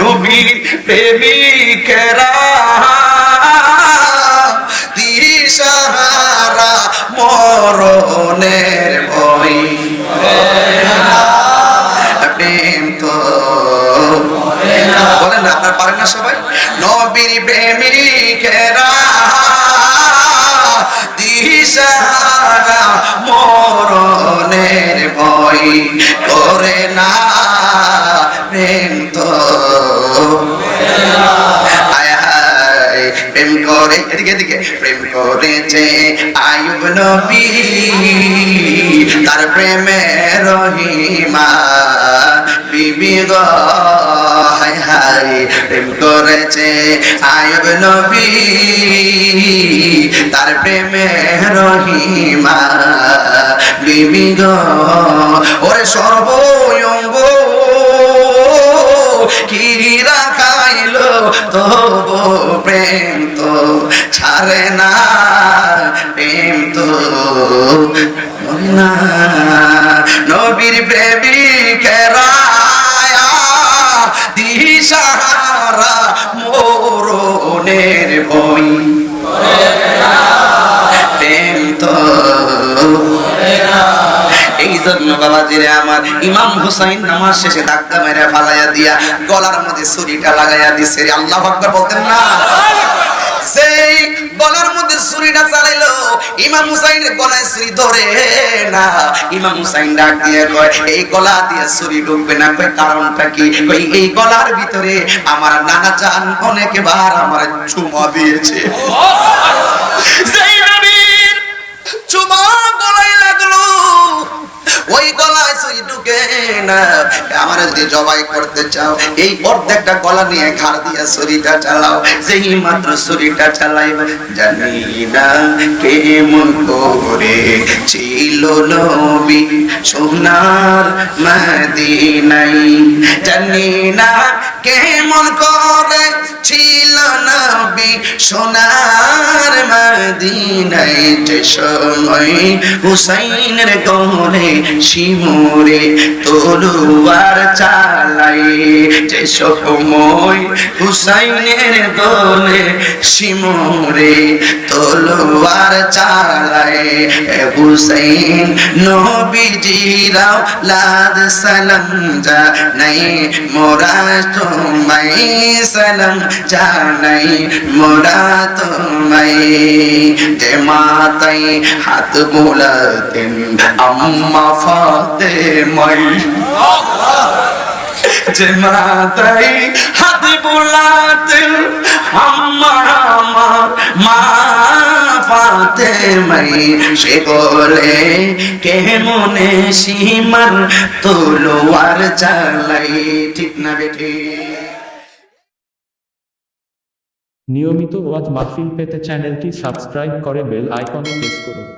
নবী প্রেমিকেরা দিশাহারা মরণের ভয় প্রেম তো বলেন না আপনার পারেন না সবাই নবীর প্রেমিকেরা দিশাহারা মরণের ভয় করে প্রেম করে, এদিকে এদিকে। প্রেম করেছে আয়ুব নবী, তার প্রেমে রহিমা। বিবি গো প্রেম করেছে আয়ুব নবী, তার প্রেমে রহিমা। বিবি গো, ওরে সর্বঙ্গ কি রাখাইল তবু প্রেম তো ছাড়ে না প্রেম তো না জন্য বাবাজিরে আমার ইমাম হুসাইন নামাজ শেষে ধাক্কা মেরে ফালাইয়া দিয়া গলার মধ্যে ছুরিটা লাগাইয়া দিছে। আল্লাহ আকবার বলতেন না। সেই গলার মধ্যে ছুরিটা চালাইলো ইমাম হুসাইনের গলায় ছুরি ধরে না। ইমাম হুসাইন ডাক দিয়ে কয় এই গলা দিয়ে ছুরি ঢুকবে না। কয় কারণটা কি? কই এই গলার ভিতরে আমার নানা জান অনেকবার আমার চুমা দিয়েছে। না। আমার যদি জবাই করতে চাও, এই অর্ধেকটা গলা নিয়ে ঘাড় দিয়ে ছুরিটা চালাও। যেই মাত্র ছুরিটা চালাই, জানি না কেমন করে ছিল নবী সোনার মদিনাই। জানি না কেমন করে ছিল নবী সোনার মদিনাই যে সময় হুসাইনের গহনে শিমুরে তলুয়ার চালাই যে সময় হুসাইনের গহনে শিমুরে তলুয়ার চালাই। হুসাইন নবীজিরাও লাদ সালাম জানাই, মোরা তোমায় সালাম জানাই, মোরা তোমায়। যে মাতাই হাত বোলাতেন আম্মা ফাতে মাই যে মাতাই হাত বোলাতেন আম্মা আমার মা ফাতে মাই সে বলে, কে মনে সীমার তলোয়ার চালাই ঠিক না বেঠি নিয়মিত ওয়াজ মাহফিল পেতে চ্যানেলটি সাবস্ক্রাইব করে বেল আইকনে প্রেস করুন।